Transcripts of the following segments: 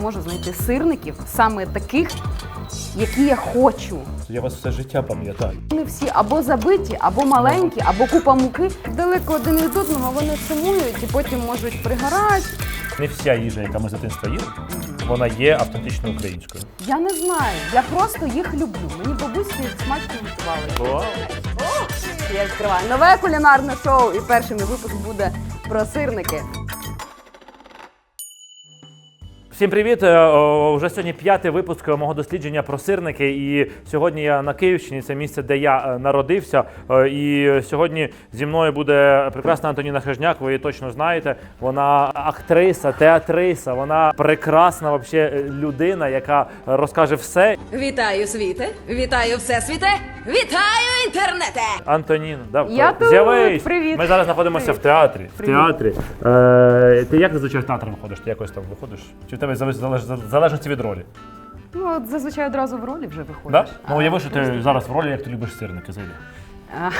можу знайти сирників саме таких, які я хочу. Я вас все життя пам'ятаю. Вони всі або забиті, або маленькі, або купа муки. Далеко один від одного вони сумують і потім можуть пригорати. Не вся їжа, яка ми з дитинства їли, вона є автентично українською. Я не знаю, я просто їх люблю. Мені бабусі їх смачно готували. Я відкриваю нове кулінарне шоу, і перший мій випуск буде про сирники. Всім привіт! Е, Вже сьогодні п'ятий випуск мого дослідження про сирники. І сьогодні я на Київщині, це місце, де я е, народився. Е, І сьогодні зі мною буде прекрасна Антоніна Хижняк. Ви її точно знаєте. Вона актриса, театриса. Вона прекрасна вообще людина, яка розкаже все. Вітаю світе, вітаю всесвіте, вітаю інтернете! Антонін, да, Я з'явись. Привіт. Ми зараз знаходимося Привіт. в театрі. В театрі. Е, ти як зазвичай в театр виходиш? Ти якось там виходиш? Чи в тебе залеж, залеж, залежності від ролі? Ну, от зазвичай одразу в ролі вже виходиш. Да? Ну А, уяви, що ти зараз в ролі, як ти любиш сирники, зайди.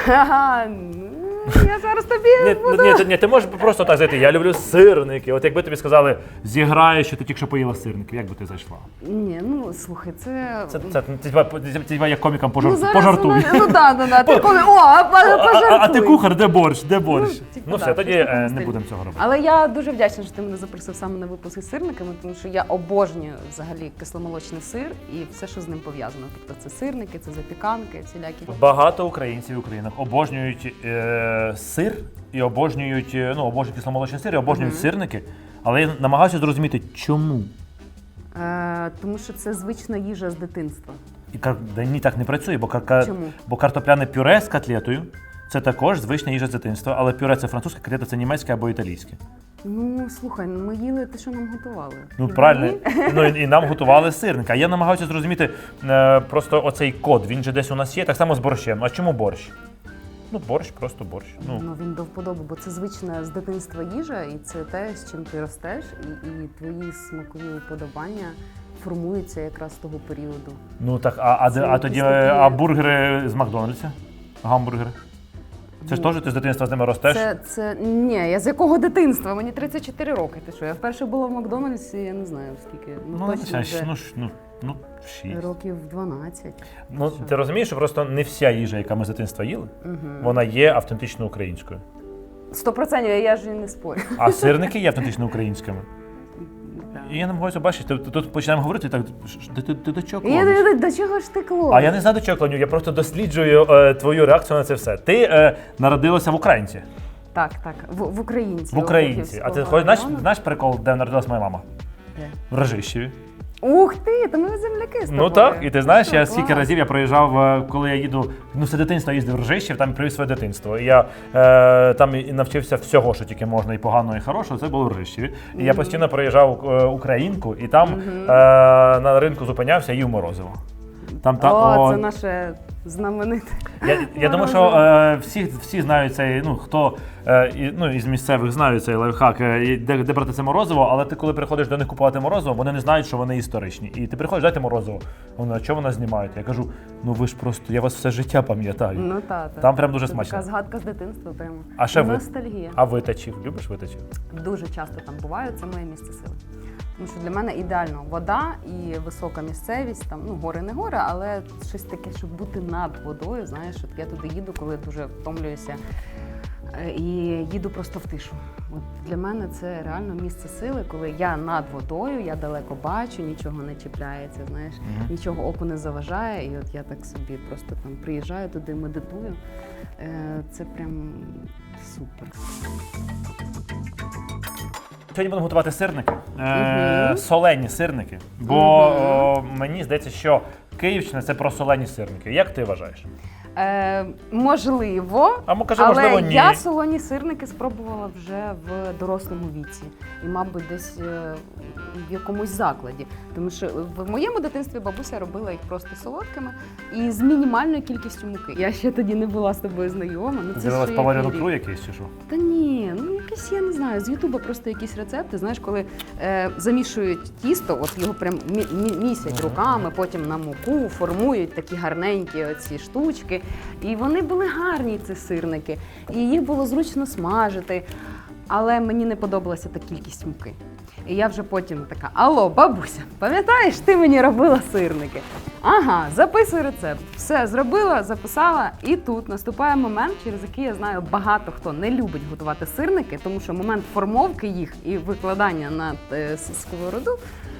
Ага, ну, я зараз тобі Ні, буду. ні, ти- ні, ти можеш просто так зайти. Я люблю сирники. От якби тобі сказали, зіграє, що ти тільки що поїла сирники, як би ти зайшла? Ні, ну слухай, це. Це, це, тебе- як комікам пожар, ну, зараз пожартуй. вона- Ну да, да, да. Ти коли. О, а, А, а, пожартуй. а ти кухар, де борщ, де борщ? Ну, типу, Ну, да, все, тоді щось в такому е, не стилі. будемо цього робити. Але я дуже вдячна, що ти мене запросив саме на випуск із сирниками, тому що я обожнюю взагалі кисломолочний сир і все, що з ним пов'язано. Тобто це сирники, це запіканки, всілякі. Багато українців і українок обожнюють е, сир і обожнюють, е, ну, обожнюють кисломолочний сир і обожнюють сирники. Але я намагаюся зрозуміти, чому. Е, тому що це звична їжа з дитинства. І кар... да ні, так не працює, бо, кар... Чому? бо картопляне пюре з котлетою це також звична їжа з дитинства, але пюре це французьке, котлета це німецьке або італійське. Ну слухай, ми їли те, що нам готували. Ну І правильно, ну і, і нам готували сирника. Я намагаюся зрозуміти е, просто оцей код. Він же десь у нас є, так само з борщем. А чому борщ? Ну, борщ, просто борщ. Ну, Ну він до вподоби, бо це звична з дитинства їжа, і це те, з чим ти ростеш, і, і твої смакові уподобання формуються якраз з того періоду. ну так, а, а, Це а тоді такі- а бургери з Макдональдса? Гамбургери? Це ж Ну, теж ти з дитинства з ними ростеш? Це, це ні, я з якого дитинства? Мені 34 роки. Ти що? Я вперше була в Макдональдсі, я не знаю скільки. Ну, ну, точно це, вже ну, ну, ну, шість. років 12. Ну, ти розумієш, що просто не вся їжа, яка ми з дитинства їли, вона є автентично українською. Сто процентів, я ж не спорю. А сирники є автентично українськими. І я намагаюся бачити, ти- тут починаємо говорити, так «Ш- ш- ти, ти, ти до чого І я до, до чого ж ти клониш? А я не знаю, до чого клоню, я просто досліджую е, твою реакцію на це все. Ти е, народилася в Українці. Так, так, в, в Українці. В Українці. А ти хоч знаєш, знаєш прикол, де народилась моя мама? Де? В Рожищеві. Ух ти, то ми земляки з тобою. Ну так, і ти знаєш, я скільки разів я проїжджав, е, коли я їду, ну все дитинство їздив в Рожищів, там привів своє дитинство. І я е, там і навчився всього, що тільки можна, і поганого, і хорошого, це було в Ржищеві. І я постійно проїжджав е, Українку, і там е, на ринку зупинявся і їв морозиво. Там, та, О, о, це наше знамените. Я, я думаю, що е, всі, всі знають цей, ну хто е, і, ну, із місцевих знають цей лайфхак, е, і де, де брати це морозиво, але ти коли приходиш до них купувати морозиво, вони не знають, що вони історичні. І ти приходиш, дайте морозиво. Вони, а чого вона знімаєте? Я кажу, ну ви ж просто, я вас все життя пам'ятаю. Ну та, та. Там прям дуже Це смачно. Така згадка з дитинства прямо. А ще ви? Ностальгія. А витачів? Любиш витачів? Дуже часто там буваю, це моє місце сили. Тому що для мене ідеально вода і висока місцевість, там ну гори не гори, але щось таке, щоб бути над водою. Знаєш, от я туди їду, коли дуже втомлююся. е, І їду просто в тишу. От для мене це реально місце сили, коли я над водою, я далеко бачу, нічого не чіпляється, знаєш, нічого оку не заважає. І от я так собі просто там приїжджаю туди, медитую. Е, Це прям супер. Сьогодні будемо готувати сирники, е, Мгм. солені сирники. Бо о, мені здається, що Київщина це про солені сирники. Як ти вважаєш? Е, можливо, А ми кажемо, але можливо, ні. я солоні сирники спробувала вже в дорослому віці. І, мабуть, десь е, в якомусь закладі. Тому що в моєму дитинстві бабуся робила їх просто солодкими і з мінімальною кількістю муки. Я ще тоді не була з тобою знайома. Ну, це З'явилась ще поварена який рік. кру якийсь чи що? Та ні, ну якісь я не знаю. З Ютуба просто якісь рецепти. Знаєш, коли е, замішують тісто, от його прям мі- мі- місять руками, потім на муку формують такі гарненькі оці штучки. І вони були гарні, ці сирники. І їх було зручно смажити. Але мені не подобалася та кількість муки. І я вже потім така: Алло, бабуся, пам'ятаєш, ти мені робила сирники? Ага, записуй рецепт. Все зробила, записала. І тут наступає момент, через який я знаю, багато хто не любить готувати сирники, тому що момент формовки їх і викладання на е, сковороду,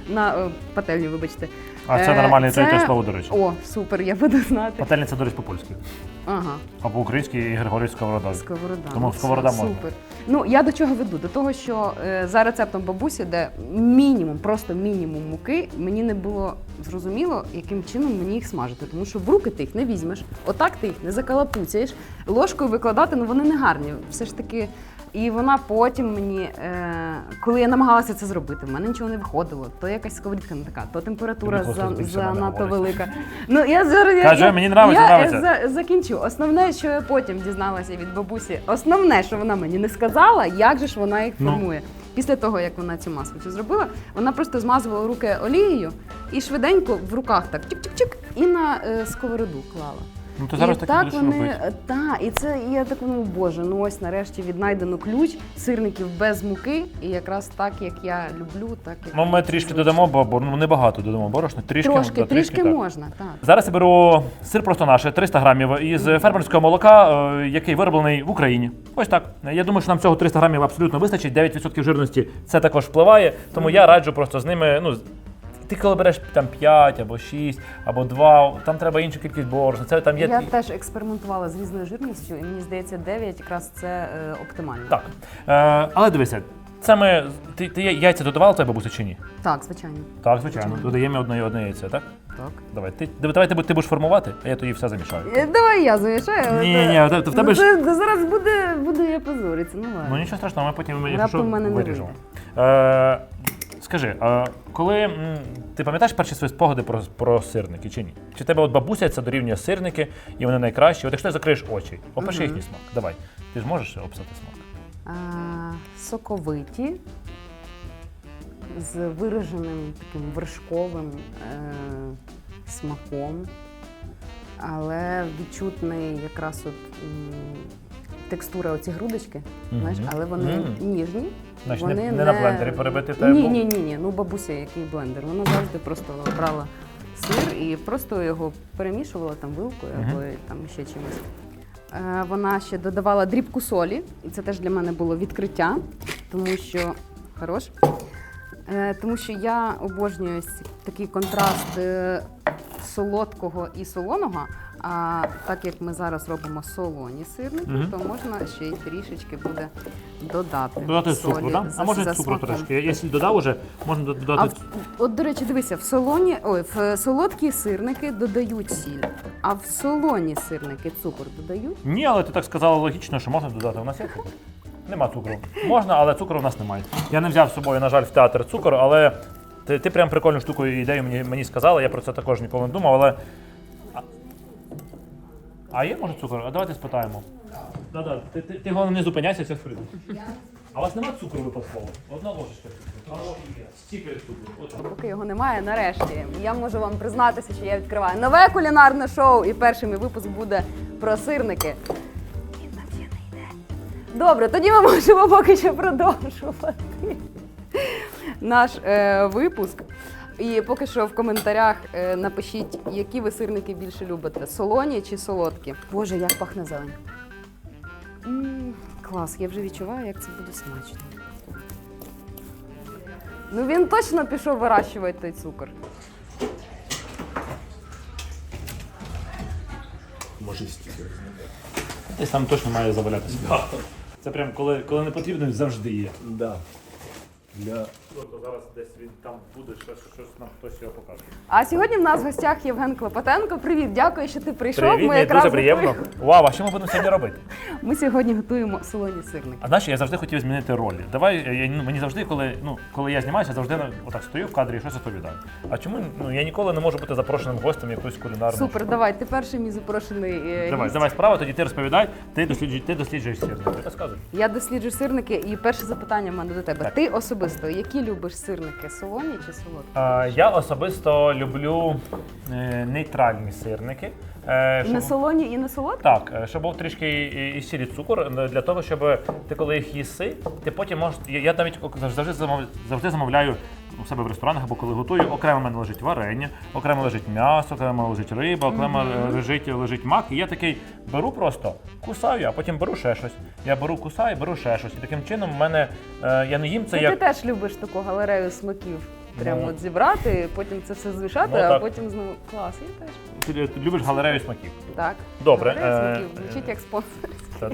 на е, пательню, вибачте. А це е, нормальне це... те слово, до речі. О, супер, я буду знати. Пательниця, до речі, по-польськи. Ага. А по-українськи і Григорій Сковорода. Сковорода. Тому сковорода можна. Супер. Ну я до чого веду? До того, що е, за рецептом бабусі, де мінімум, просто мінімум муки, мені не було зрозуміло, яким чином мені їх смажити. Тому що в руки ти їх не візьмеш, отак ти їх не закалапуцяєш. Ложкою викладати, ну вони не гарні. Все ж таки. І вона потім мені, е, коли я намагалася це зробити, в мене нічого не виходило. То якась сковорідка не така, то температура Тобі за, занадто велика. Ну я зараз я- Каже, я- мені нравиться, я, нравиться. за- закінчу. Основне, що я потім дізналася від бабусі, основне, що вона мені не сказала, як же ж вона їх Ну. Після того, як вона цю цю зробила, вона просто змазувала руки олією і швиденько в руках так чик-чик-чик і на е, сковороду клала. Ну ти зараз і так, так вони, та, і це і я так ну боже, ну ось нарешті віднайдено ключ сирників без муки, і якраз так, як я люблю, так як Ну, ми трішки додамо, бо ну, небагато додамо борошна. Трішки, трошки, да, трішки так. можна, так. Зараз я беру сир просто наше, 300 грамів із фермерського молока, е, який вироблений в Україні. Ось так. Я думаю, що нам цього 300 грамів абсолютно вистачить. 9% жирності це також впливає. Тому я раджу просто з ними. Ну, ти коли береш там 5 або 6, або 2, там треба іншу кількість борошна. Це там є. Я теж експериментувала з різною жирністю, і мені здається, 9 якраз це е, оптимально. Так. Е, але дивися, це ми. Ти, ти яйця додавала твоя бабуся чи ні? Так, звичайно. Так, звичайно. Додаємо одне одне яйце, так? Так. Давай. Ти, давай ти, бу- ти будеш формувати, а я тоді все замішаю. Е, Давай я замішаю. Ні, ні, ні, в тебе ж. зараз буде, буду я позоритися. Ну Ну нічого страшного, ми потім якщо Раптом що, в мене не виріжемо. Е, скажи, а коли м, ти пам'ятаєш перші свої спогади про, про сирники чи ні? Чи тебе от бабуся це дорівнює сирники, і вони найкращі? От якщо ти закриєш очі, опиши Мгм. їхній смак. Давай. Ти ж можеш описати смак? А, соковиті з вираженим таким вершковим е, смаком, але відчутний якраз от м, текстура оці грудочки, Мгм. знаєш, але вони Мгм. ніжні. Значить, не, не на блендері перебити тебе. Ні, був? ні, ні, ні. Ну бабуся, який блендер. Вона завжди просто брала сир і просто його перемішувала там вилкою Мгм. або там ще чимось. Е, Вона ще додавала дрібку солі, і це теж для мене було відкриття, тому що хорош. Е, Тому що я обожнюю ось такий контраст е, солодкого і солоного. А так як ми зараз робимо солоні сирники, Мгм. то можна ще й трішечки буде додати. Додати солі цукру, так? за- А може за цукру смаком. трошки. Якщо додав уже, можна до- А додати. в, от, до речі, дивися, в солоні, ой, в солодкі сирники додають сіль, а в солоні сирники цукор додають. Ні, але ти так сказала логічно, що можна додати. У нас є цукор. Нема цукру. Можна, але цукру у нас немає. Я не взяв з собою, на жаль, в театр цукор, але ти, ти прям прикольну штуку і ідею мені, мені сказала, я про це також ніколи не думав, але. А, є може цукор? А давайте спитаємо. Да-да, ти, ти, ти головне не зупиняйся, це фріду. А у вас немає цукру випадково? Одна ложечка цукру. Стікер цукру. Поки його немає, нарешті я можу вам признатися, що я відкриваю нове кулінарне шоу, і перший мій випуск буде про сирники. Він на це не йде. Добре, тоді ми можемо поки що продовжувати наш е, випуск. І поки що в коментарях е, напишіть, які ви сирники більше любите: солоні чи солодкі. Боже, як пахне зелень. М, клас, я вже відчуваю, як це буде смачно. Ну він точно пішов вирощувати той цукор. Може, стікер. Десь там точно має завалятися. Це прям коли, коли не потрібно, завжди є. Да. Для... Тобто зараз десь він там буде, щось, щось нам хтось його покаже. А сьогодні в нас в гостях Євген Клопотенко. Привіт, дякую, що ти прийшов. Привіт, Ми мені якраз дуже приємно. Вау, а що ми будемо сьогодні робити? Ми сьогодні готуємо солоні сирники. А знаєш, я завжди хотів змінити ролі. Давай, я, ну, мені завжди, коли, ну, коли я знімаюся, завжди ну, отак стою в кадрі і щось розповідаю. А чому ну, я ніколи не можу бути запрошеним гостем якоїсь кулінарної? Супер, давай, ти перший мій запрошений. е, Давай, гість. давай справа, тоді ти розповідай, ти досліджуєш, ти досліджуєш сирники. Розказуй. Я досліджую сирники, і перше запитання в мене до тебе. Так. Ти особисто, які які любиш сирники? Солоні чи солодкі? Я особисто люблю е, нейтральні сирники. Е, щоб- не солоні, і не солодкі? Так, е, щоб був трішки і, і сірий цукор е, для того, щоб ти коли їх їси, ти потім можеш. Я, я навіть завжди замов, завжди замовляю у себе в ресторанах або коли готую. Окремо в мене лежить варення, окремо лежить м'ясо, окремо лежить риба, окремо лежить, лежить мак. І я такий беру просто, кусаю, а потім беру ще щось. Я беру, кусаю, беру ще щось. І таким чином в мене е, я не їм це як. ти теж любиш таку галерею смаків. Прямо Ну. от зібрати, потім це все змішати, Ну, а так. потім знову клас. Я теж. Ти, любиш галерею смаків. Так. Добре, Галерея е, смаків звучить як спонсор. Та-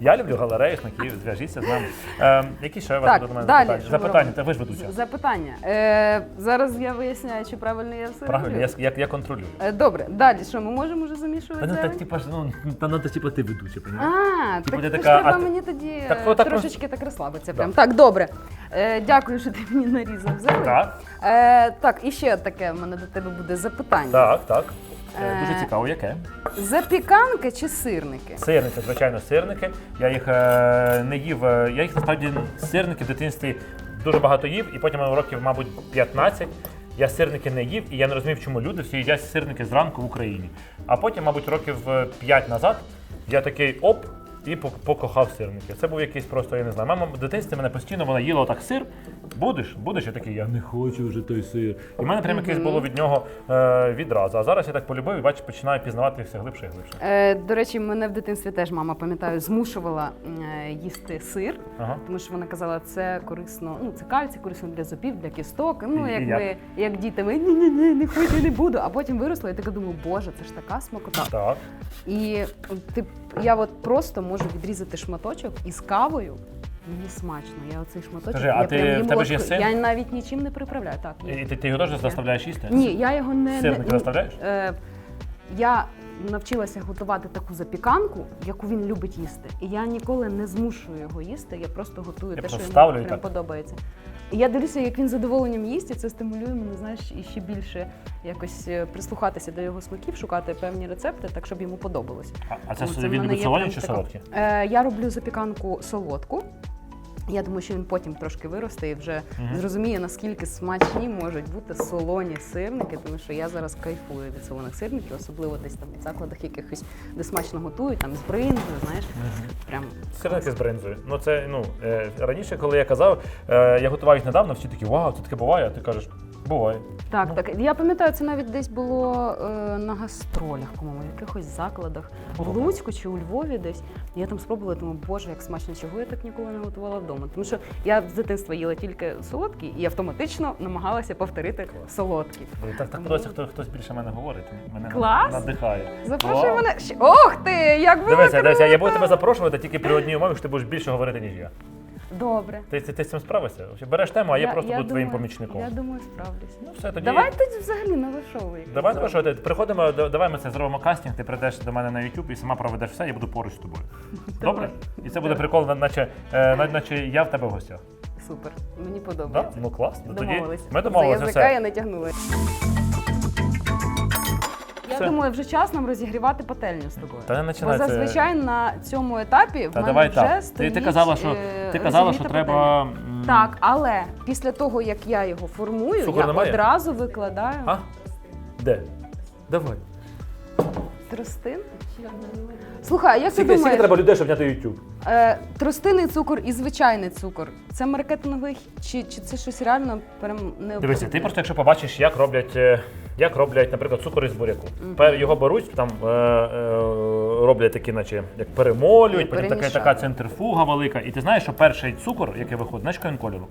Я люблю галерею смаків, зв'яжіться з нами. Е, які ще у вас Так, будуть до мене далі, запитання? що ми Запитання, робимо? та ви ж ведуча. Запитання. Е, зараз я виясняю, чи правильно я все Правильно, я, я, я контролюю. Е, Добре, далі що, ми можемо вже Та ну так, типа ж, ну, та ну, типа ти ведуча, понімаєш? А, Типу, так ти ж така, треба а ти- мені тоді Так, е, отак трошечки так розслабитися. Прям. Так, добре. Е, дякую, що ти мені нарізав зелень. Так, Е, так, і ще таке в мене до тебе буде запитання. так, так. Е, Дуже цікаво, яке? Запіканки чи сирники? Сирники, звичайно, сирники. Я їх е, не їв. е, Я їх насправді сирники в дитинстві дуже багато їв, і потім років, мабуть, 15. Я сирники не їв, і я не розумів, чому люди всі їдять сирники зранку в Україні. А потім, мабуть, років 5 назад я такий оп. І покохав сирники. Це був якийсь просто, я не знаю. Мама в дитинстві мене постійно вона їла отак сир. Будеш? Будеш? Я такий, я не хочу вже той сир. І в мене прямо якесь було від нього е, відразу. А зараз я так полюбив і бачиш, починаю пізнавати все глибше і глибше. Е, до речі, мене в дитинстві теж мама, пам'ятаю, змушувала е, їсти сир, Ага. тому що вона казала, це корисно, ну це кальцій, корисно для зубів, для кісток. Ну, І- і як як? як діти, ми ні, ні, ні, не хочу, не буду. А потім виросла і така думаю, боже, це ж така смакота. Так. І ти, я от просто можу відрізати шматочок із кавою. Мені смачно. Я оцей шматочок. Скажи, а я ти- прям в тебе ж є ложкою. Я навіть нічим не приправляю. Так, ні. І ти, ти його теж заставляєш їсти? Ні, я його не Сирники не, заставляєш? Е, я навчилася готувати таку запіканку, яку він любить їсти. І я ніколи не змушую його їсти. Я просто готую Я те, просто що ставлю йому прям так. подобається. Я дивлюся, як він з задоволенням їсть, і це стимулює мене, знаєш, і ще більше якось е, прислухатися до його смаків, шукати певні рецепти, так щоб йому подобалось. А, а це, Тому він любить солоні чи солодкі? Е, я роблю запіканку солодку. Я думаю, що він потім трошки виросте і вже зрозуміє, наскільки смачні можуть бути солоні сирники, тому що я зараз кайфую від солоних сирників, особливо десь там в закладах якихось, де смачно готують, там з бринзою, знаєш. Прям Сирники з бринзою. Ну це ну е, раніше, коли я казав, е, я готував їх недавно, всі такі, вау, це таке буває. А ти кажеш, буває. так, так. Я пам'ятаю, це навіть десь було е, на гастролях, по-моєму, в якихось закладах в Луцьку чи у Львові десь. Я там спробувала, думаю, боже, як смачно, чого я так ніколи не готувала вдома. Тому що я з дитинства їла тільки солодкі і автоматично намагалася повторити солодкі. Так, так подобається, хто хтось більше мене говорить. Мене Клас. надихає. Запрошуй Вау. мене. ще- Ох ти! Як ви Дивися, дивися, я буду тебе запрошувати тільки при одній умові, що ти будеш більше говорити, ніж я. Добре. Ти, ти, ти з цим справишся? Береш тему, а я, просто буду твоїм думаю- помічником. Я думаю, справлюсь. Ну все, тоді. Давай тоді взагалі нове шоу. якесь Давай, зробимо. що приходимо, да- давай ми це зробимо кастинг, ти прийдеш до мене на YouTube і сама проведеш все, я буду поруч з тобою. Добре? І це буде прикол, наче, е, на- наче я в тебе в гостях. Супер. Мені Да? подобається. Ну клас. Ну, тоді Домовились. ми домовилися. За язика все. я не тягнула. Я Все. думаю, вже час нам розігрівати пательню з тобою. Та не Бо починай це. зазвичай на цьому етапі в Та мене давай вже так. Ти, стоїть, ти казала, що, е, ти казала, що розігріта треба. пательня. м, Так, але після того, як я його формую, Цукру я немає? одразу викладаю А? Де? Давай. тростин. Слухай, а як ти Скільки, скільки думаєш, треба людей, щоб зняти YouTube? е, тростинний цукор і звичайний цукор це маркетинговий хід, чи, чи це щось реально прям необхідне? Дивися, ти просто якщо побачиш, як роблять, е, як роблять, наприклад, цукор із буряку. Пе- Його беруть, там е, е, роблять такі, наче як перемолюють, потім така, перемішали. така центрифуга велика. І ти знаєш, що перший цукор, який виходить, знаєш, він кольору?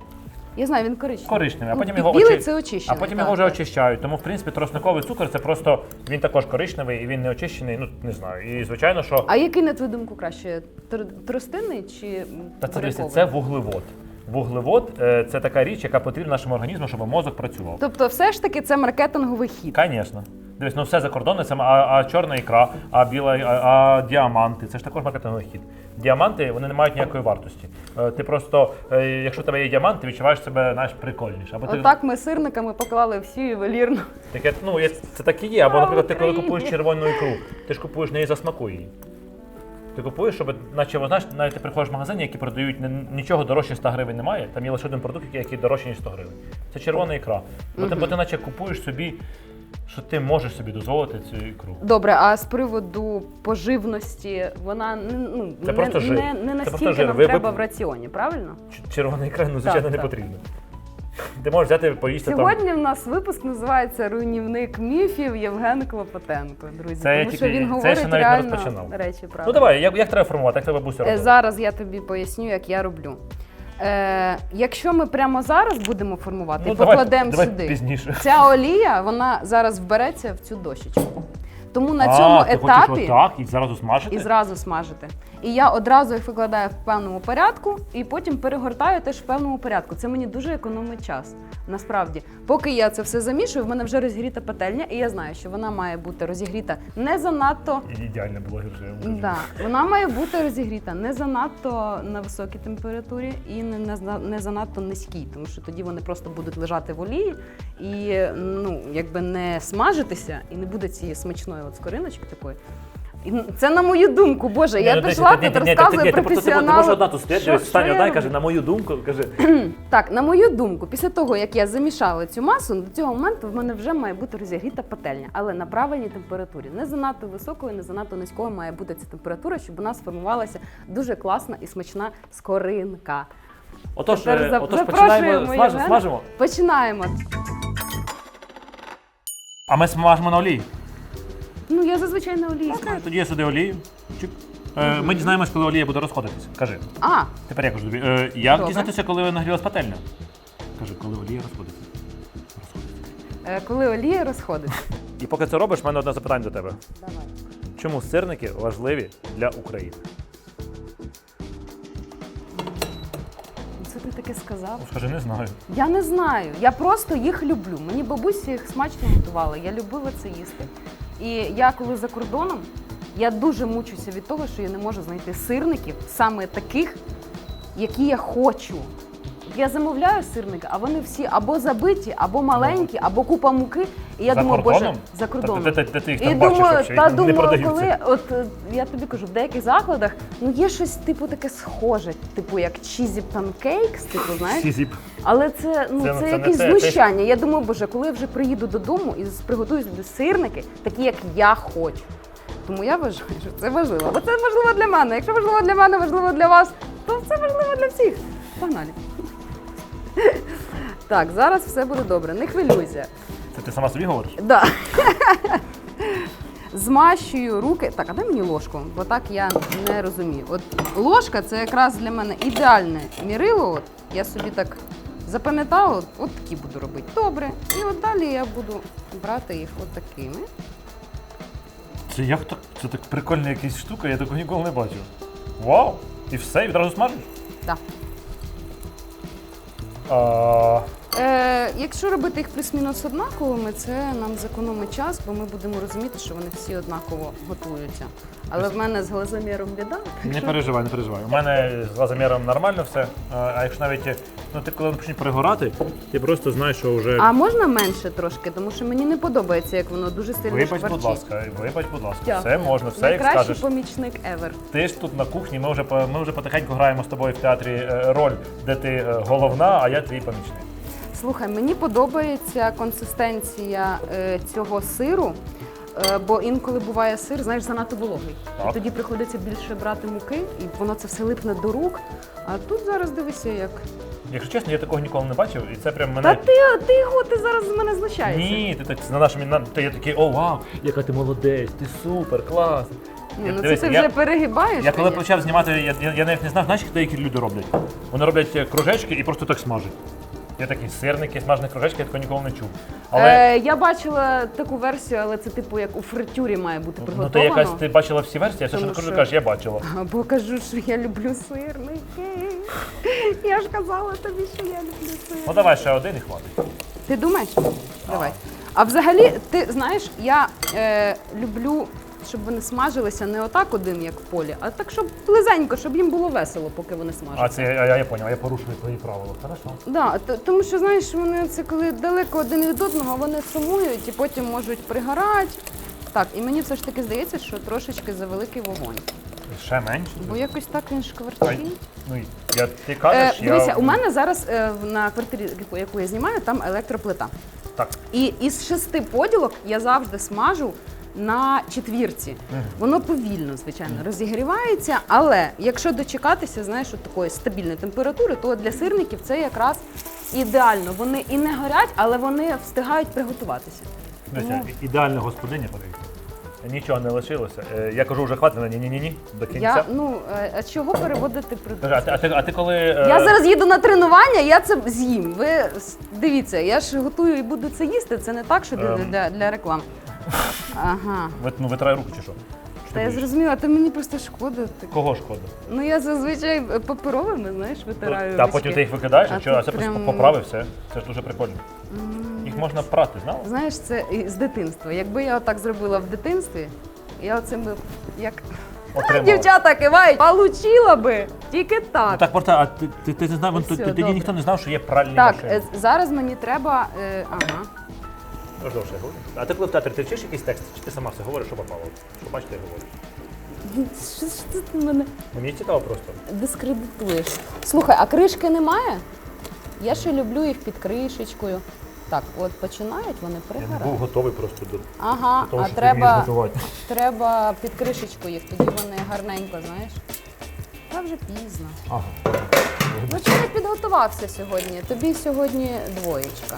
Я знаю, він коричневий. Коричневий, а Ну, потім його білий очи- це очищений. А потім так, його вже так. очищають. Тому, в принципі, тросниковий цукор це просто він також коричневий і він не очищений. Ну не знаю. І звичайно, що А який, на твою думку, краще? Тр- Тростинний чи м, та це буряковий? це вуглевод. Вуглевод е, це така річ, яка потрібна нашому організму, щоб мозок працював. Тобто, все ж таки, це маркетинговий хід. Звісно. Дивись, ну все за кордоном, це а, а чорна ікра, а біла, а, а діаманти. Це ж також маркетинговий хід. Діаманти вони не мають ніякої вартості. Е, ти просто, е, якщо в тебе є діамант, ти відчуваєш себе знаєш, прикольніше. Або ти Отак ми сирниками поклали всю ювелірну. таке, ну це так і є. Або, наприклад, ти коли купуєш червону ікру, ти ж купуєш неї за смаку її. Ти купуєш, щоб, наче, ви знаєш, навіть ти приходиш в магазин, які продають ні- нічого дорожче 100 гривень немає. Там є лише один продукт, який- дорожче, ніж 100 гривень. Це червона ікра. Бо, ти, бо ти наче купуєш собі, що ти можеш собі дозволити цю ікру. Добре, а з приводу поживності вона ну, Це не, просто жир. не, Це просто настільки жир. нам Ви- ви- треба в раціоні, правильно? Червона ікра, ну, звичайно, не так. потрібно. Ти можеш взяти поїсти там. Сьогодні в нас випуск називається Руйнівник міфів Євген Клопотенко. Друзі, Це я тому що тільки- він це говорить ще навіть не реально розпочинав. речі правда. Ну давай, як, як треба формувати, як треба бабуся Е, робити? Зараз я тобі поясню, як я роблю. Е, якщо ми прямо зараз будемо формувати, Ну, і давай- покладемо давай сюди, пізніше. ця олія вона зараз вбереться в цю дощечку. Тому на цьому а, ти етапі хочеш отак і зразу смажити? і зразу смажити. І я одразу їх викладаю в певному порядку, і потім перегортаю теж в певному порядку. Це мені дуже економить час. Насправді, поки я це все замішую, в мене вже розігріта пательня, і я знаю, що вона має бути розігріта не занадто. Ідеальне блогер вже. Да, вона має бути розігріта не занадто на високій температурі і не, не, не занадто низькій, тому що тоді вони просто будуть лежати в олії і ну, якби не смажитися, і не буде цієї смачної от скориночки такої. Ну, це на мою думку, Боже, я ну, ні, ні, тут розказую ні, ти можеш одна тут стояти, встань одна і каже, на мою думку, каже, Так, на мою думку, після того, як я замішала цю масу, до цього моменту в мене вже має бути розігріта пательня, але на правильній температурі. Не занадто високою, не занадто низькою має бути ця температура, щоб у нас сформувалася дуже класна і смачна скоринка. отож, Тепер е, отож починаємо, смажимо, смажимо. Починаємо. А ми смажимо на олії. Ну, я зазвичай на олії Окей, тоді я сюди олію. Чик. Е, Ми дізнаємось, коли олія буде розходитись. Кажи. А, Тепер я кажу тобі. Е, Як Добре. дізнатися, коли нагрілась пательня? Кажи, коли олія розходиться. е, коли олія розходиться. І поки це робиш, в мене одне запитання до тебе. Давай. Чому сирники важливі для України? Це ти таке сказав? Ну, Скажи, не знаю. Я не знаю. Я просто їх люблю. Мені бабуся їх смачно готувала. Я любила це їсти. І я коли за кордоном, я дуже мучуся від того, що я не можу знайти сирників саме таких, які я хочу. Я замовляю сирники, а вони всі або забиті, або маленькі, або купа муки. І я За думаю, кордоном? боже, за кордоном. Та де- де- де ти їх і там бачиш думаю, вообще? та Не думаю, продаються. коли от е, я тобі кажу, в деяких закладах ну є щось типу таке схоже, типу як cheesy pancakes, типу, знаєш. Сізіп. Але це ну Це- це, це не якесь те, ти- знущання. Я думаю, боже, коли я вже приїду додому і приготую собі сирники, такі як я хочу. Тому я вважаю, що це важливо. Бо це важливо для мене. Якщо важливо для мене, важливо для вас, то це важливо для всіх. Погнали. Так, зараз все буде добре, не хвилюйся. Це ти сама собі говориш? Да. Змащую руки. Так, а дай мені ложку, бо так я не розумію. От ложка це якраз для мене ідеальне мірило. От я собі так запам'ятала, от, от такі буду робити. Добре. І от далі я буду брати їх от такими. Це як так? Це так прикольна якась штука, я такого ніколи не бачив. Вау! І все, і відразу смажиш? Так. А, Е, якщо робити їх плюс-мінус однаковими, це нам зекономить час, бо ми будемо розуміти, що вони всі однаково готуються. Але в мене з глазоміром біда. не переживай, не переживай. У мене з глазоміром нормально все. А, якщо навіть ну, ти коли почне перегорати, ти просто знаєш, що вже. А можна менше трошки, тому що мені не подобається, як воно дуже сильно Вибач, шкварчить. будь ласка, вибач, будь ласка. Все можна, все як Найкращий скажеш. помічник ever. Ти ж тут на кухні, ми вже по- ми вже потихеньку граємо з тобою в театрі е, роль, де ти е, головна, а я твій помічник. Слухай, мені подобається консистенція е, цього сиру, е, бо інколи буває сир, знаєш, занадто вологий. Так. І тоді приходиться більше брати муки, і воно це все липне до рук. А тут зараз дивися, як. Якщо чесно, я такого ніколи не бачив, і це прям мене. Та ти, ти його, ти зараз з мене знущаєшся. Ні, ти так на нашому на ти я такий, о, вау, яка ти молодець, ти супер, клас. Ні, Я- ну дивись, це ти я- вже перегибаєш. Я коли конечно. почав знімати, я, я, я навіть не знав, знаєш, як деякі люди роблять. Вони роблять е, кружечки і просто так смажать. Я такий сирники, смажені кружечки, я такого ніколи не чув. Але Е, я бачила таку версію, але це типу як у фритюрі має бути ну, ти приготовано. якась ти бачила всі версії, я все, що Тому не кажу, що- кажеш, я бачила. Бо кажу, що я люблю сирники. Я ж казала тобі, що я люблю сирники. Ну давай ще один і хватить. Ти думаєш? Давай. А взагалі, ти знаєш, я е, люблю, щоб вони смажилися не отак один, як в полі, а так, щоб близенько, щоб їм було весело, поки вони смажаться. А це я, я, я поняв, я порушую твої правила. Хорошо. Да, т- тому що знаєш, вони це коли далеко один від одного, вони сумують і потім можуть пригорати. Так, і мені все ж таки здається, що трошечки завеликий вогонь. Ще менше. Бо якось так він Ай, шкварчить. Ну, і я, ти Е, кажеш, я... у мене зараз е, в- на квартирі, яку- яку я знімаю, там електроплита. Так. І із шести поділок я завжди смажу на четвірці. Воно повільно, звичайно, розігрівається, але якщо дочекатися, знаєш, от такої стабільної температури, то для сирників це якраз ідеально. Вони і не горять, але вони встигають приготуватися. Дивіться, і- ідеальна господиня, подивіться. Нічого не лишилося. Е, Я кажу, вже хватить, вона ні-ні-ні, до кінця. Я ну е, а чого переводити Скажи, а ти, а ти, а ти коли. е, Я зараз їду на тренування, я це з'їм. Ви с- дивіться, я ж готую і буду це їсти. Це не так, що для, Ем. для, для реклам. Ага. вит- ну, витирай руку чи що? Чи Та я ти боїшся? зрозуміла, то мені просто шкода. Так. Кого шкода? Ну я зазвичай паперовими, знаєш, витираю. Та потім ти їх викидаєш, А а, це просто прям- поправив все. Це ж дуже прикольно. Їх можна прати, знала? Знаєш, це і з дитинства. Якби я отак зробила в дитинстві, я оцим би як Отримала. дівчата кивають, получила би тільки так. Ну, так, просто, а ти, ти, ти не знав, Все, тоді добре. ніхто не знав, що є пральні Так, машини. е, зараз мені треба. Е, ага. Можна вже говорити. А ти коли в театрі ти вчиш якийсь текст, чи ти сама все говориш, що попало? Що бачите, я говорю. Що ж ти мене Мені цікаво просто. дискредитуєш? Слухай, а кришки немає? Я ще люблю їх під кришечкою. Так, от починають вони Я не був пригорати. готовий просто до Ага, того, а що ти вмієш треба, готувати. треба під кришечку їх, тоді вони гарненько, знаєш. Та вже пізно. Ага. Ну чи не підготувався сьогодні? Тобі сьогодні двоєчка.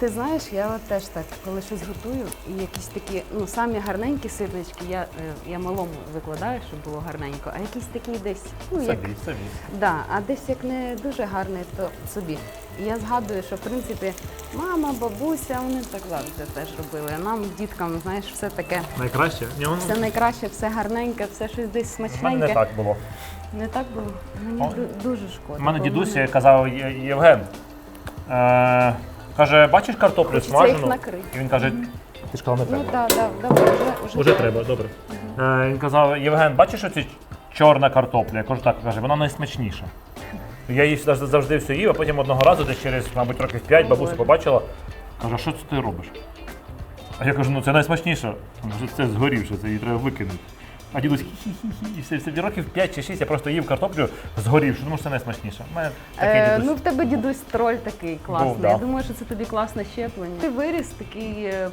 Ти знаєш, я от теж так, коли щось готую, і якісь такі, ну самі гарненькі сирнички, я, е, я малому викладаю, щоб було гарненько, а якісь такі десь, ну як Собі, собі. Да, а десь як не дуже гарний, то собі. І я згадую, що в принципі мама, бабуся, вони так завжди теж робили. А нам, діткам, знаєш, все таке, Найкраще? Ні, воно- все найкраще, все гарненьке, все щось десь мене смачненьке. не так було. Не так було? Мені О. дуже шкода. У мене бо дідусь мене- казав Євген. Е, каже, бачиш картоплю Хочеться смажену? накрити. І він каже, ти ж казав, не Ну треба. так, так, давай, вже, вже, Уже треба, добре. Е, він казав, Євген, бачиш оцю чорна картопля? Я кажу, так, каже, вона найсмачніша. Я її завжди, завжди все їв, а потім одного разу, десь через, мабуть, років 5 бабуся Боже. побачила, каже, що це ти робиш? А я кажу, ну це найсмачніше. Вона каже, Це згорівше, це її треба викинути. А дідусь хі-хі-хі. І все, все років 5 чи 6 я просто їв картоплю згорівшу, тому що це найсмачніше. У мене такий Е, дідусь. ну в тебе дідусь троль такий класний. Був, да. Я думаю, що це тобі класне щеплення. Ти виріс такий е,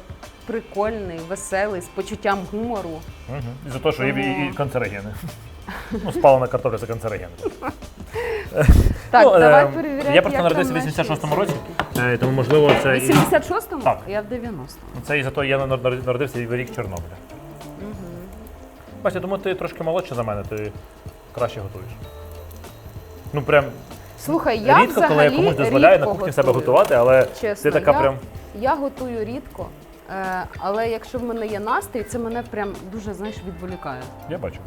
прикольний, веселий, з почуттям гумору. Угу. І за те, що є і, і канцерогени. Ну, спалена картопля це канцерогени. Так, Ну, е, давай перевіряти. Я просто як народився в там наші 86-му році, е, тому можливо це В і 86-му? Так. Я в 90-му. це і за те я нар- народився в рік Чорнобиля. Бачиш, я думаю, ти трошки молодша за мене, ти краще готуєш. Ну прям Слухай, я рідко, взагалі коли я комусь дозволяю на кухні себе готую. готувати, але Чесно, ти така я, прям. я готую рідко, е, але якщо в мене є настрій, це мене прям дуже знаєш відволікає. Я бачу.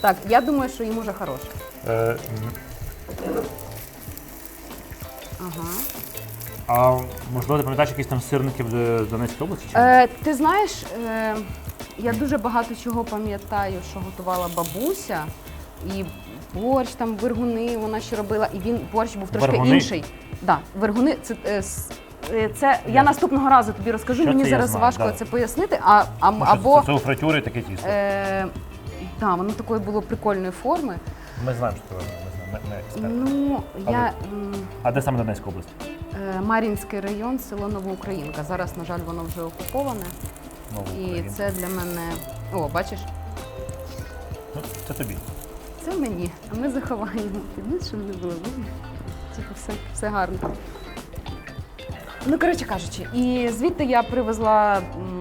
Так, я думаю, що їм уже хороше. Е, Ага. а можливо, ти пам'ятаєш якісь там сирники в в Донецькій області? Чи? ні? Е, ти знаєш, е, я дуже багато чого пам'ятаю, що готувала бабуся. І борщ там вергуни вона ще робила, і він борщ був трошки Вергуни? інший. Да, вергуни це. е, с- е, Це я наступного разу тобі розкажу. Що Мені це я зараз знаю, важко да. це пояснити. А, а що або це, це у фритюрі таке тісто. е, да, воно такої було прикольної форми. Ми знаємо, що це ми знаємо, ми не експерти. Ну я м, А де саме Донецька область? е, Мар'їнський район, село Новоукраїнка. Зараз, на жаль, воно вже окуповане. І це для мене. О, бачиш, Ну, це тобі. це мені, а ми заховаємо. Підніс, щоб не було видно. Типу, все, все гарно. Ну, коротше кажучи, і звідти я привезла. м,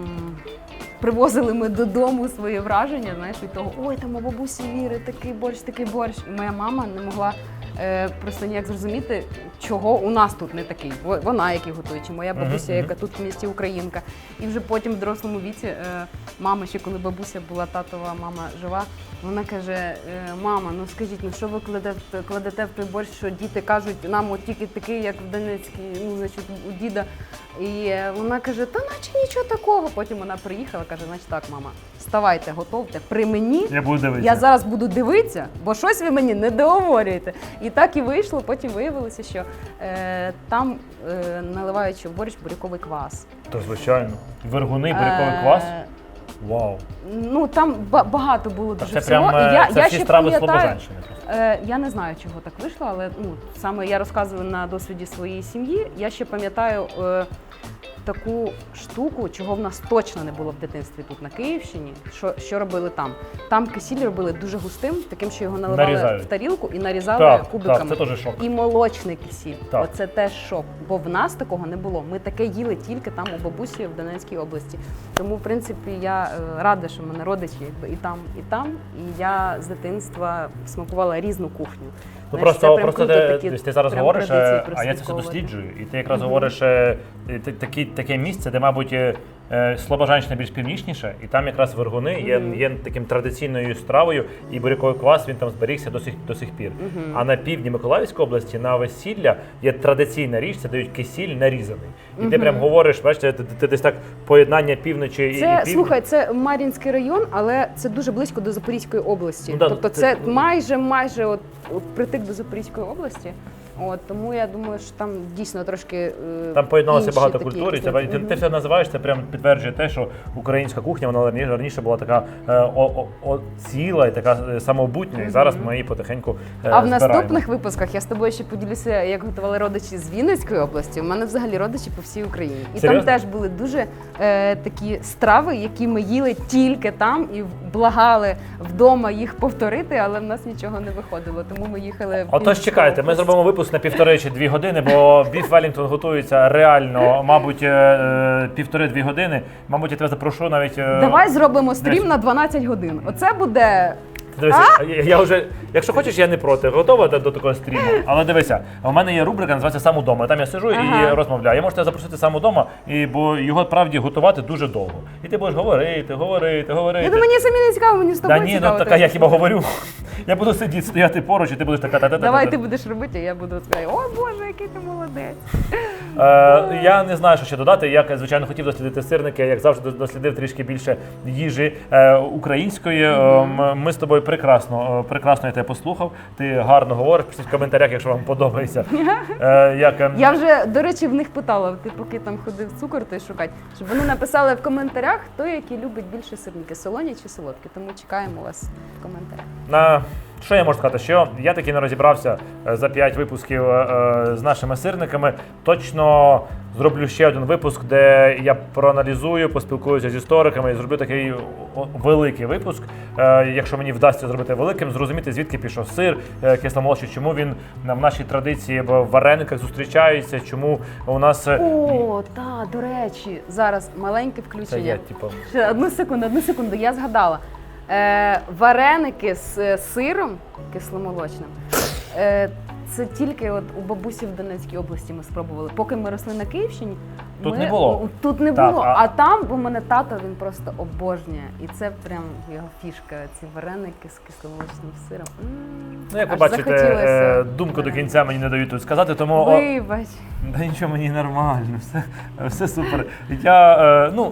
Привозили ми додому свої враження, знаєш, від того, ой, там у бабусі Віри такий борщ, такий борщ. І моя мама не могла просто ніяк зрозуміти, чого у нас тут не такий. Во- Вона який готує, чи моя бабуся, яка тут в місті Українка. І вже потім в дорослому віці е, мама, ще коли бабуся була татова, мама жива, вона каже: е, мама, ну скажіть, ну що ви кладете, кладете в той борщ, що діти кажуть, нам от тільки такий, як в Донецькій, ну значить, у діда. І е, вона каже, та наче нічого такого. Потім вона приїхала, каже, значить так, мама, вставайте, готовте, при мені. Я буду дивитися. Я зараз буду дивитися, бо щось ви мені не договорюєте. І так і вийшло. Потім виявилося, що е, там е, наливаючи в борщ буряковий квас. То звичайно. Вергуни, буряковий квас. Е, Вау. Ну там ба- багато було дуже Це всього. прям і я, це я всі ще страви пам'ятаю, Слобожанщини. Е, я не знаю, чого так вийшло, але ну саме я розказую на досвіді своєї сім'ї. Я ще пам'ятаю е, таку штуку, чого в нас точно не було в дитинстві тут на Київщині. Що, що робили там? Там кисіль робили дуже густим, таким, що його наливали Нарізають. в тарілку і нарізали Так, кубиками. так, це теж шок. І молочний кисіль. Так. Оце теж шок. Бо в нас такого не було. Ми таке їли тільки там у бабусі в Донецькій області. Тому, в принципі, я е, рада, що в мене родичі і там, і там. І я з дитинства смакувала різну кухню. Ну Знаєш, просто, просто ти, такі ти зараз говориш, е, а я це все досліджую, і ти якраз говориш е, такі, таке місце, де, мабуть, е, е, Слобожанщина більш північніше, і там якраз вергуни є, є таким традиційною стравою, і буряковий квас він там зберігся до сих, до сих пір. А на півдні Миколаївської області на весілля є традиційна річ, це дають кисіль нарізаний. І ти прям говориш, бачите, ти, десь так поєднання півночі і, і Це слухай, це Мар'їнський район, але це дуже близько до Запорізької області. Ну тобто, це- майже майже от притик до Запорізької області. От тому я думаю, що там дійсно трошки е, Там поєдналося інші багато такі культур, і це ти, ти все називаєш, це прям підтверджує те, що українська кухня вона раніше, раніше була така е, о, о, ціла і така е, самобутня, і зараз ми її потихеньку е, А в збираємо. наступних випусках я з тобою ще поділюся, як готували родичі з Вінницької області. У мене взагалі родичі по всій Україні. І Серйозно? там теж були дуже е, такі страви, які ми їли тільки там і благали вдома їх повторити, але в нас нічого не виходило. Тому ми їхали в Отож, чекайте, ми зробимо випуск на півтори чи дві години, бо біф Велінгтон готується реально, мабуть, е, е, півтори-дві години. Мабуть, я тебе запрошу навіть. е, Давай зробимо стрім на 12 годин. Оце буде. Дивися, я, я вже, якщо хочеш, я не проти. Готова до, до такого стріму. Але дивися, у мене є рубрика, називається сам удома. Там я сижу Ага. і розмовляю. Я можу тебе запросити сам удома, і, бо його правді готувати дуже довго. І ти будеш говорити, говорити, говорити. Я думаю, мені самі не цікаво, мені з Та тобою ні, ну цікаво. така я хіба говорю. Я буду сидіти, стояти поруч, і ти будеш така та та та Давай ти будеш робити, а я буду сказати, о Боже, який ти молодець. Е, я не знаю, що ще додати. Я, звичайно, хотів дослідити сирники, як завжди дослідив трішки більше їжі е, української. Е, м- Ми з тобою прекрасно, е, прекрасно я тебе послухав. Ти гарно говориш. Пишіть в коментарях, якщо вам подобається. Е, як, ем, Я вже, до речі, в них питала, ти поки там ходив цукор той шукати, щоб вони написали в коментарях, хто які любить більше сирники, солоні чи солодкі. Тому чекаємо вас в коментарях. На що я можу сказати? Що я таки не розібрався е, за 5 випусків е, е, з нашими сирниками. Точно зроблю ще один випуск, де я проаналізую, поспілкуюся з істориками і зроблю такий великий випуск. Е, Якщо мені вдасться зробити великим, зрозуміти звідки пішов сир е, кисломолочний, чому він в нашій традиції в варениках зустрічається, чому у нас е, О, так, до речі, зараз маленьке це включення. є, типу. Ще Одну секунду, одну секунду, я згадала. Е, вареники з сиром кисломолочним. Е, це тільки от у бабусі в Донецькій області ми спробували. Поки ми росли на Київщині, Тут ми, не було. Тут не Так, було. а- А... там у мене тато він просто обожнює. І це прям його фішка. Ці вареники з кисломолочним сиром. М, Ну, як ви аж бачите, захотілося. е, думку до кінця мені не дають тут сказати, тому о, Вибач. Да нічого мені нормально, все, все супер. Я е, ну.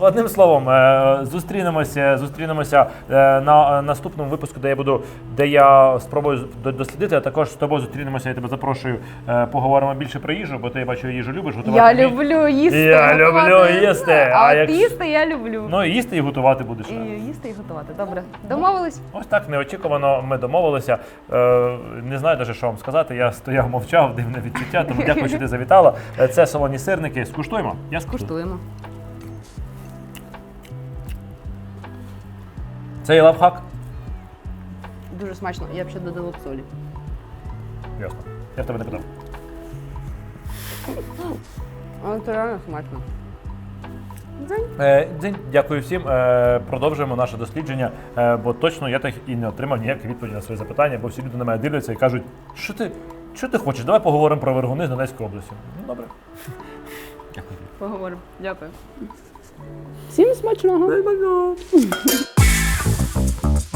Одним словом, е, зустрінемося, зустрінемося е, на е, наступному випуску, де я буду, де я спробую дослідити, а також з тобою зустрінемося. Я тебе запрошую. Поговоримо більше про їжу, бо ти я бачу їжу любиш Я готувати. вмієш. люблю їсти. Я готувати люблю їсти, а А, як- їсти я люблю. Ну і їсти і готувати будеш. І їсти і готувати. Добре. Домовились? Ось так неочікувано ми домовилися. Не знаю навіть, що вам сказати. Я стояв, мовчав, дивне відчуття. Тому дякую, що ти завітала. Це солоні сирники. Скуштуємо. Я скуштую. Це є лавхак. Дуже смачно. Я б ще додала б солі. Ясно. Я в тебе не питав. Але це реально смачно. Дзень. Е, Дзень, дякую всім. Е, продовжуємо наше дослідження, е, бо точно я так і не отримав ніякої відповіді на свої запитання, бо всі люди на мене дивляться і кажуть, що ти, що ти хочеш? Давай поговоримо про вергуни з Донецької області. Ну, добре. Поговоримо. Дякую. Всім смачного. Thank you.